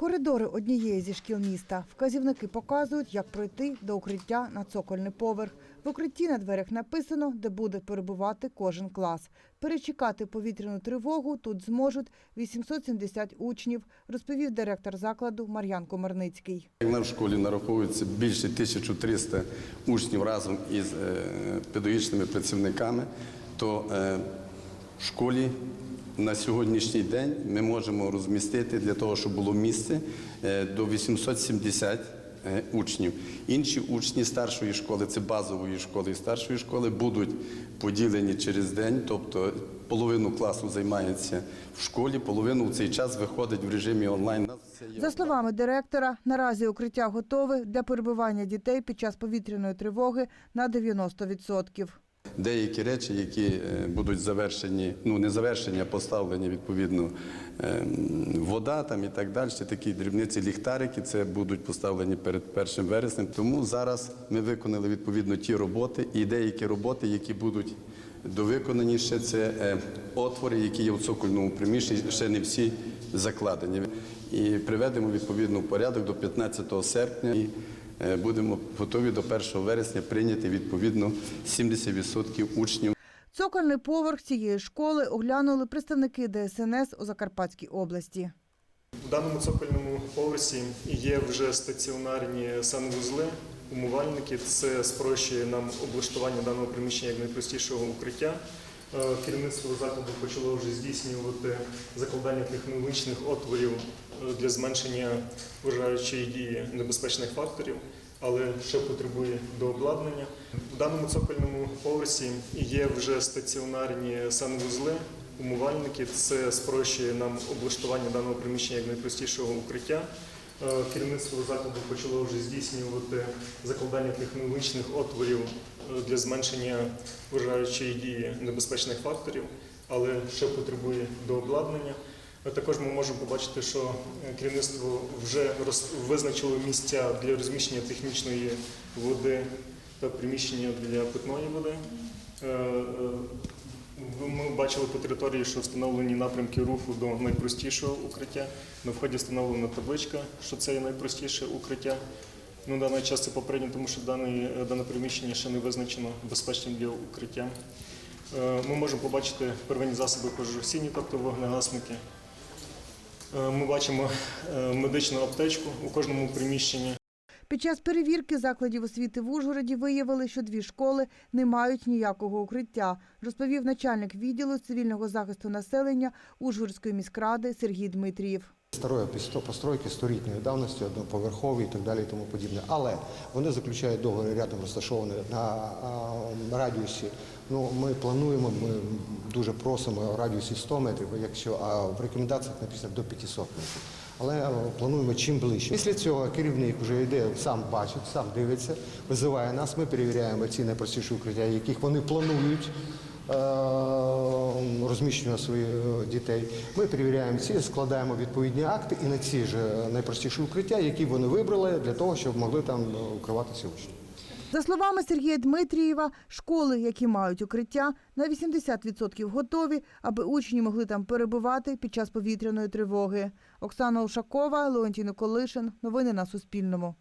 Коридори однієї зі шкіл міста. Вказівники показують, як пройти до укриття на цокольний поверх. В укритті на дверях написано, де буде перебувати кожен клас. Перечекати повітряну тривогу тут зможуть 870 учнів, розповів директор закладу Мар'ян Комарницький. Нам в школі нараховується більше 1300 учнів разом із е, педагогічними працівниками, то е, в школі на сьогоднішній день ми можемо розмістити для того, щоб було місце е, до 870 е, учнів. Інші учні старшої школи, це базової школи і старшої школи, будуть поділені через день, тобто половину класу займається в школі, половину в цей час виходить в режимі онлайн. За словами директора, наразі укриття готове для перебування дітей під час повітряної тривоги на 90%. Деякі речі, які е, будуть завершені, ну не завершені, а поставлені відповідно ем, вода там і так далі, такі дрібниці, ліхтарики, це будуть поставлені перед 1 вереснем. Тому зараз ми виконали відповідно ті роботи і деякі роботи, які будуть довиконані ще це е, отвори, які є в цокольному приміщенні, ще не всі закладені. І приведемо відповідно в порядок до 15 серпня. Е, Будемо готові до 1 вересня прийняти відповідно 70% учнів. Цокольний поверх цієї школи оглянули представники ДСНС у Закарпатській області. В даному цокольному поверсі є вже стаціонарні санвузли, умивальники. Це спрощує нам облаштування даного приміщення як найпростішого укриття. Е, Керівництво закладу почало вже здійснювати закладання технологічних отворів е, для зменшення вражаючої дії небезпечних факторів, але ще потребує дообладнання. В даному цокольному поверсі є вже стаціонарні санвузли, умивальники. Це спрощує нам облаштування даного приміщення як найпростішого укриття. Е, Керівництво закладу почало вже здійснювати закладання технологічних отворів е, для зменшення вражаючої дії небезпечних факторів, але ще потребує дообладнання. Також ми можемо побачити, що е, керівництво вже визначило місця для розміщення технічної води та приміщення для питної води. Бачили по території, що встановлені напрямки руху до найпростішого укриття. На вході встановлена табличка, що це є найпростіше укриття. Ну, даний час це попередньо, тому що дане, дане приміщення ще не визначено безпечним для укриття. Е, Ми можемо побачити первинні засоби пожежогасіння, тобто вогнегасники. Е, Ми бачимо е, медичну аптечку у кожному приміщенні. Під час перевірки закладів освіти в Ужгороді виявили, що дві школи не мають ніякого укриття, розповів начальник відділу цивільного захисту населення Ужгородської міськради Сергій Дмитрієв. Старої постройки столітньої давності, одноповерхові і так далі, і тому подібне. Але вони заключають договори рядом розташовані на радіусі. Ну, ми плануємо, ми дуже просимо радіусі 100 метрів, якщо а в рекомендаціях написано до 500 метрів. Але е, плануємо чим ближче. Після цього керівник вже йде, сам бачить, сам дивиться, визиває нас. Ми перевіряємо ці найпростіші укриття, яких вони планують е, розміщення своїх е, дітей. Ми перевіряємо ці, складаємо відповідні акти і на ці ж найпростіші укриття, які вони вибрали для того, щоб могли там укриватися учні. За словами Сергія Дмитрієва, школи, які мають укриття, на 80% готові, аби учні могли там перебувати під час повітряної тривоги. Оксана Ушакова, Леонтій Николишин. Новини на Суспільному.